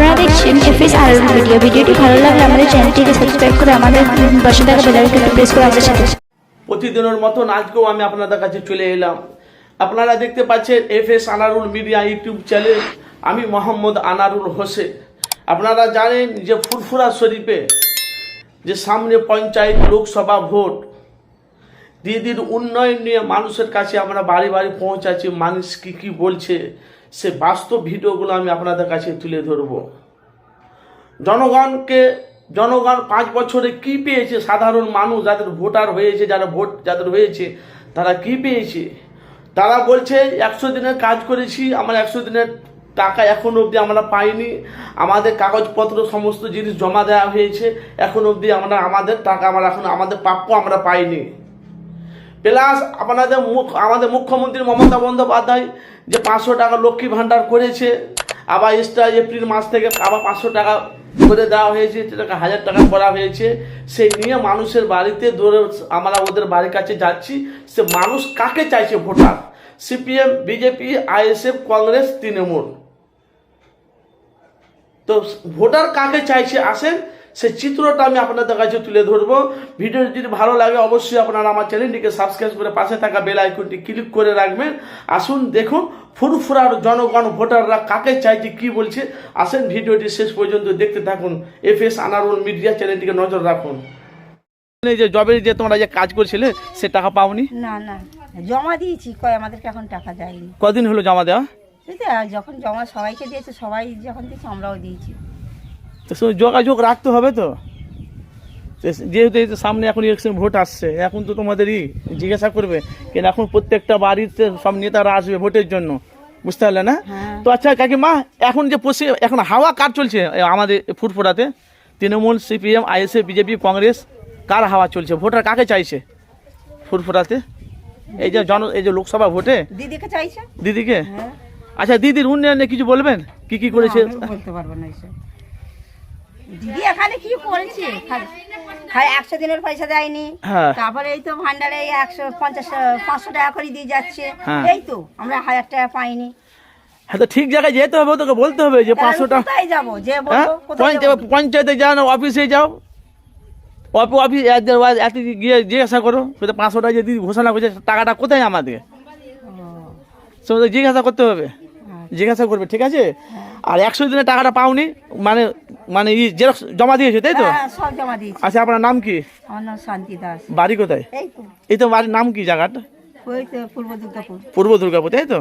আপনারা দেখছেন এফএস আর ভিডিও ভিডিওটি ভালো লাগলে আমাদের চ্যানেলটিকে সাবস্ক্রাইব করে আমাদের পাশে থাকা বেল আইকনটি প্রেস করে আমাদের সাথে প্রতিদিনের মতন আজকেও আমি আপনাদের কাছে চলে এলাম। আপনারা দেখতে পাচ্ছেন F S Anarul media YouTube channel. আমি মোহাম্মদ আনারুল হোসেন। আপনারা জানেন যে ফুরফুরা শরীফে যে সামনে পঞ্চায়েত লোকসভা ভোট দিদির উন্নয়ন নিয়ে মানুষের কাছে আমরা বাড়ি বাড়ি পৌঁছাচ্ছি, মানুষ কি কি বলছে, সে বাস্তব ভিডিওগুলো আমি আপনাদের কাছে তুলে ধরবো। জনগণকে, জনগণ পাঁচ বছরে কি পেয়েছে? সাধারণ মানুষ যাদের ভোটার হয়েছে, যারা ভোট, যাদের হয়েছে, তারা কি পেয়েছে? তারা বলছে, একশো দিনের কাজ করেছি, আমরা একশো দিনের টাকা এখন অবধি আমরা পাইনি, আমাদের কাগজপত্র সমস্ত জিনিস জমা দেওয়া হয়েছে, এখন অবধি আমরা, আমাদের টাকা আমরা এখন, আমাদের প্রাপ্য আমরা পাইনি। প্লাস আপনাদের মুখ, আমাদের মুখ্যমন্ত্রী মমতা বন্দ্যোপাধ্যায় যে পাঁচশো টাকা লক্ষ্মী ভাণ্ডার করেছে, আবার এক্সট্রা এপ্রিল মাস থেকে আবার পাঁচশো টাকা করে দেওয়া হয়েছে, সেটাকে হাজার টাকা করা হয়েছে, সেই নিয়ে মানুষের বাড়িতে ধরে আমরা ওদের বাড়ির কাছে যাচ্ছি, সে মানুষ কাকে চাইছে? Voter? CPM, BJP, ISF, Congress, Trinamool. তো ভোটার কাকে চাইছে? আসেন সেই চিত্রটা আমি আপনাদের কাছে তুলে ধরবো। ভিডিও যদি ভালো লাগে অবশ্যই আপনারা আমার চ্যানেলটিকে সাবস্ক্রাইব করে পাশে থাকা বেল আইকনটি ক্লিক করে রাখবেন। আসুন দেখুন ফুরফুরার জনগণ ভোটাররা কাকে চাইছে কি বলছে। আসেন ভিডিওটি শেষ পর্যন্ত দেখতে থাকুন। এফ এস আনারুল মিডিয়া চ্যানেলটিকে নজর রাখুন। যে জবের যে তোমরা যে কাজ করছিলে সে টাকা পাওনি? না না জমা দিয়েছি কয় আমাদেরকে এখন টাকা দেয়নি। কদিন হলো জমা দেওয়া? যখন জমা সবাইকে দিয়েছে সবাই যখন দিয়েছে আমরাও দিয়েছি। তো যোগাযোগ রাখতে হবে তো। যেহেতু এই সামনে এখন ইলেকশন ভোট আসছে এখন তো তোমাদেরই জিজ্ঞাসা করবে কেন এখন প্রত্যেকটা বাড়িতে সব নেতারা আসবে ভোটের জন্য বুঝতে পারলে না? হ্যাঁ। তো আচ্ছা কাকিমা এখন যে পশ্চিম এখন হাওয়া কার চলছে আমাদের ফুটফোড়াতে Trinamool CPM ISF BJP Congress কার হাওয়া চলছে? ভোটার কাকে চাইছে ফুটফোড়াতে এই যে জন এই যে লোকসভা ভোটে? দিদিকে চাইছে? দিদিকে? হ্যাঁ। আচ্ছা দিদির উন্নয়নে কিছু বলবেন? কি কি করেছে? বলতে পারব না এসব দিদি এখানে কি করেছে? খালি একশো দিনের পয়সা দেয়নি। হ্যাঁ। তারপরে এই তো ভান্ডারে একশো পঞ্চাশ পাঁচশো টাকা করে দিয়ে যাচ্ছে। হ্যাঁ। এই তো আমরা হাজার টাকা পাইনি। হ্যাঁ তো ঠিক জায়গায় যেতে হবে তোকে বলতে হবে যে পাঁচশো টাকা যাব? যে পঞ্চায়েত অফিসে যাও। অফি অফিস গিয়ে জিজ্ঞাসা করো পাঁচশো টাকা যদি ঘোষণা করছে টাকাটা কোথায় আমাদের? জিজ্ঞাসা করতে হবে। জিজ্ঞাসা করবে ঠিক আছে? আর একশো দিনের টাকাটা পাওনি মানে মানে জেরক্স জমা দিয়েছে তাই তো? হ্যাঁ সব জমা দিয়েছি। আচ্ছা আপনার নাম কি? আমার নাম শান্তি দাস। বাড়ি কোথায়? এই তো। এই তো বাড়ির নাম কি জায়গাটা? ওই তো পূর্ব দুর্গাপুর। পূর্ব দুর্গাপুর তাই তো?